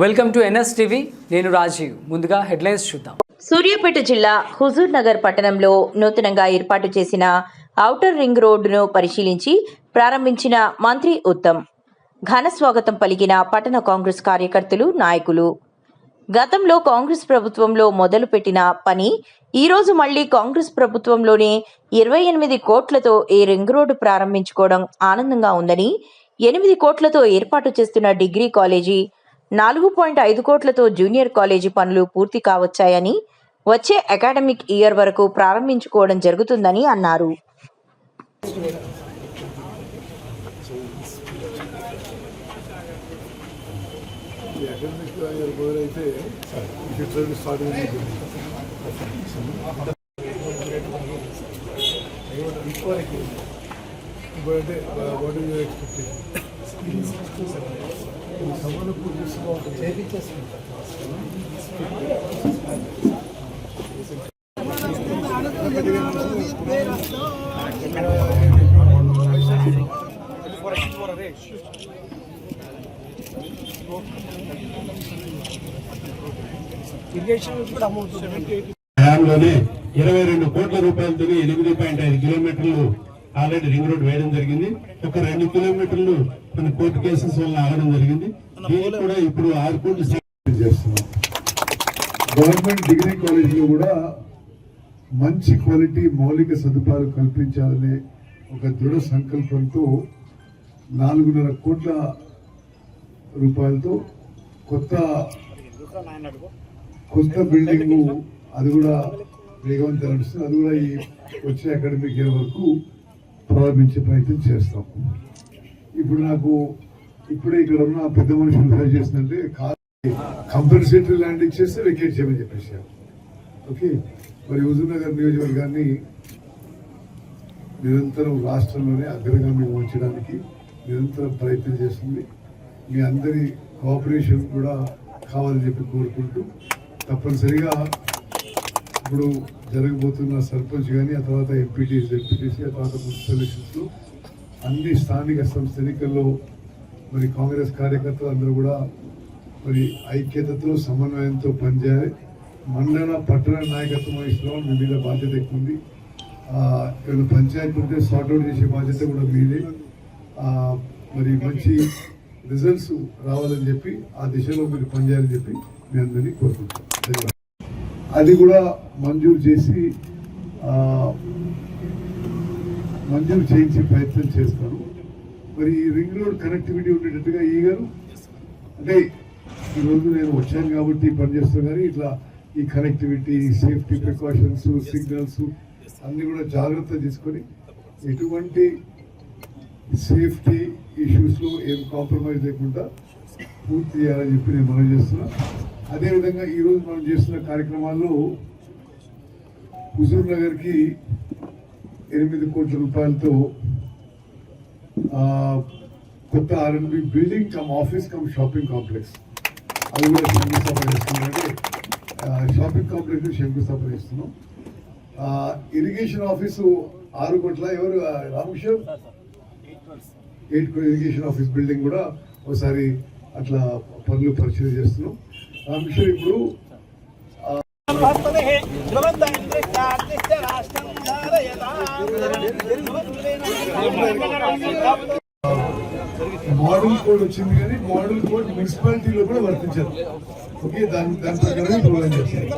Welcome to NS TV. నేను రాజీవ్. ముందుగా headlines చూద్దాం. సూర్యాపేట జిల్లా హుజూర్ నగర్ పట్టణంలో నూతనంగా ఏర్పాటు చేసిన ఔటర్ రింగ్ రోడ్డును పరిశీలించి ప్రారంభించిన మంత్రి ఉత్తమ్. ఘన స్వాగతం పలికిన పట్టణ కాంగ్రెస్ కార్యకర్తలు నాయకులు. గతంలో కాంగ్రెస్ ప్రభుత్వంలో మొదలుపెట్టిన పని ఈరోజు మళ్ళీ కాంగ్రెస్ ప్రభుత్వంలోనే ఇరవై ఎనిమిది కోట్లతో ఈ రింగ్ రోడ్డు ప్రారంభించుకోవడం ఆనందంగా ఉందని ఎనిమిది కోట్లతో ఏర్పాటు చేస్తున్న డిగ్రీ కాలేజీ నాలుగు పాయింట్ ఐదు కోట్లతో జూనియర్ కాలేజీ పనులు పూర్తి కావచ్చాయని వచ్చే అకాడమిక్ ఇయర్ వరకు ప్రారంభించుకోవడం జరుగుతుందని అన్నారు. ఈ అకాడమిక్ ఇయర్ మొదలైతే ఈ ఇరవై రెండు కోట్ల రూపాయలతో ఎనిమిది పాయింట్ ఐదు కిలోమీటర్లు ఆల్రెడీ రింగ్ రోడ్ వేయడం జరిగింది. ఒక రెండు కిలోమీటర్లు మన కోర్టు కేసెస్ వల్ల ఆగడం జరిగింది. దీనికి కూడా ఇప్పుడు ఆరు కోట్లు చేస్తున్నాం. గవర్నమెంట్ డిగ్రీ కాలేజీలో కూడా మంచి క్వాలిటీ మౌలిక సదుపాయాలు కల్పించాలనే ఒక దృఢ సంకల్పంతో నాలుగున్నర కోట్ల రూపాయలతో కొత్త కొత్త బిల్డింగ్ అది కూడా వేగవంతం నడుస్తుంది. అది కూడా ఈ వచ్చే అకాడమిక్ ఇయర్ వరకు ప్రారంభించే ప్రయత్నం చేస్తాం. ఇప్పుడు నాకు ఇప్పుడే ఇక్కడ ఉన్న పెద్ద మనుషులు ట్రై చేస్తుందంటే కంపల్సరీ ల్యాండ్ ఇచ్చేస్తే వెకేట్ చేయమని చెప్పేసి ఓకే? మరి హుజూర్నగర్ నియోజకవర్గాన్ని నిరంతరం రాష్ట్రంలోనే అగ్రగామి ఉంచడానికి నిరంతరం ప్రయత్నం చేస్తుంది. మీ అందరి కోఆపరేషన్ కూడా కావాలని చెప్పి కోరుకుంటూ తప్పనిసరిగా ఇప్పుడు జరగబోతున్న సర్పంచ్ కానీ ఆ తర్వాత ఎంపీటీసీ ఎంపీటీసీ ఆ తర్వాత మున్సిపల్ ఎలక్షన్స్లో అన్ని స్థానిక సంస్థ ఎన్నికల్లో మరి కాంగ్రెస్ కార్యకర్తలు అందరూ కూడా మరి ఐక్యతతో సమన్వయంతో పనిచేయాలి. మండల పట్టణ నాయకత్వం వహిస్తున్నాం. మీ మీద బాధ్యత ఎక్కువ ఉంది. ఇక్కడ ఏమైనా పంచాయతీ ఉంటే సార్ట్అవుట్ చేసే బాధ్యత కూడా మీదే. మరి మంచి రిజల్ట్స్ రావాలని చెప్పి ఆ దిశలో మీరు పనిచేయాలని చెప్పి మీ అందరినీ కోరుకుంటాం ధన్యవాదాలు. అది కూడా మంజూరు చేసి మంజూరు చేయించే ప్రయత్నం చేస్తాను మరి ఈ రింగ్ రోడ్ కనెక్టివిటీ ఉండేటట్టుగా ఈ గారు? అంటే ఈరోజు నేను వచ్చాను కాబట్టి పనిచేస్తాను కానీ ఇట్లా ఈ కనెక్టివిటీ సేఫ్టీ ప్రికాషన్స్ సిగ్నల్స్ అన్నీ కూడా జాగ్రత్త తీసుకొని ఎటువంటి సేఫ్టీ ఇష్యూస్లో ఏం కాంప్రమైజ్ లేకుండా పూర్తి చేయాలని చెప్పి నేను మనం చేస్తున్నా. అదేవిధంగా ఈరోజు మనం చేస్తున్న కార్యక్రమాల్లో హుజూర్ నగర్కి ఎనిమిది కోట్ల రూపాయలతో కొత్త RNB building cum office cum shopping complex. అది కూడా శంకుస్థాపన చేస్తున్నాం షాపింగ్ కాంప్లెక్స్ శంకుస్థాపన చేస్తున్నాం. ఇరిగేషన్ ఆఫీసు ఆరు కోట్ల ఎవరు ఆ, రామకిషోర్ ఎయిట్ కోట్ల ఇరిగేషన్ ఆఫీస్ బిల్డింగ్ కూడా ఒకసారి అట్లా పనులు పరిశీలన చేస్తున్నాం. అంశం ఇప్పుడు. మోడల్ కోడ్ వచ్చింది కానీ మోడల్ కోడ్ మున్సిపాలిటీలో కూడా వర్తించారు ఓకే దాని దాని ప్రకారం ప్రోగ్రామ్ చేస్తారు.